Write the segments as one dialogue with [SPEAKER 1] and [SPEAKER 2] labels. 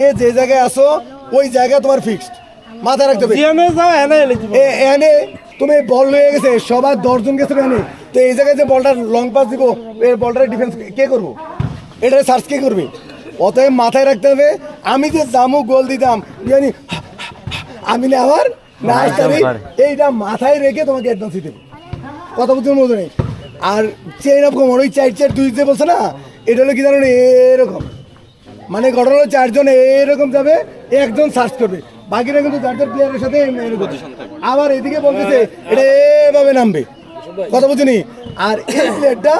[SPEAKER 1] এ যে জায়গায় আসো ওই জায়গা তোমার ফিক্সড মাথায় রাখতে হবে।
[SPEAKER 2] এনে
[SPEAKER 1] তুমি বল হয়ে গেছে সবার দশজন গেছে এনে। তো এই জায়গায় যে বলটা লং পাস দিব এই বলটার ডিফেন্স কে করব? এটা সার্চ কে করবে? অতএব মাথায় রাখতে হবে আমি যে জামু গোল দিতাম জানি আমি না আবার না এইটা মাথায় রেখে তোমাকে অ্যাডভান্স দিতে। কথা বুঝতে মতো নেই আর চেইন অফ কমন ওই চার চার দুই যে বলছে না এটা হলো কি জানো এরকম। মানে ঘটনা হলো চারজন এরকম যাবে একজন সার্চ করবে। বাকিরা কিন্তু চার চার প্লেয়ারের সাথে। আবার এদিকে বলতেছে এটা এভাবে নামবে। কথা বুঝিনি? আর এই প্লেয়ারটা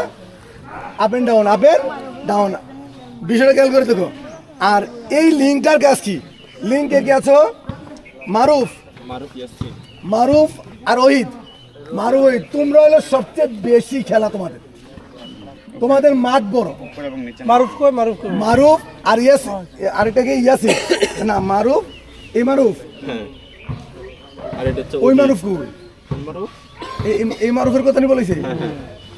[SPEAKER 1] up and down up and down বিষয়টা খেয়াল করে দেখো। আর এই লিঙ্কটার কাজ কি? লিঙ্কে কি আছো? মারুফ। মারুফ আর ওহিদ মারুফ তোমরা হলো সবচেয়ে বেশি খেলা তোমাদের। তোমাদের মাঠ বড়।
[SPEAKER 2] মারুফ কই মারুফ কই
[SPEAKER 1] মারুফ আর ইয়াস আরেকটা কি ইয়াসি না মারুফ এই মারুফ।
[SPEAKER 3] আর এটা হচ্ছে
[SPEAKER 1] ওই মারুফ কুল এই- এই- এই মারুফের কথা নি বলেছে?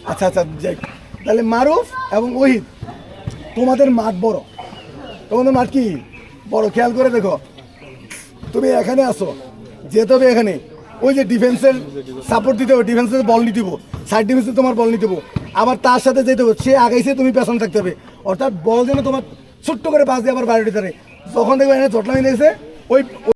[SPEAKER 1] আচ্ছা আচ্ছা যাই। তাহলে মারুফ এবং ওহিদ তোমাদের মাঠ বড়। তোমাদের মাঠ কি? বড় খেয়াল করে দেখো। তুমি এখানে আসো যেতে হবে এখানে। ওই যে ডিফেন্সের সাপোর্ট দিতে হবে ডিফেন্সের বল নিতে হবে সাইড ডিফেন্সে তোমার বল নিতে হবে আবার তার সাথে যেতে হবে। সে আগাইছে তুমি পেছনে থাকতে হবে। অর্থাৎ বল যেন তোমার ছোট্ট করে পাশ দিয়ে আবার পারে যখন দেখবে এনে ওই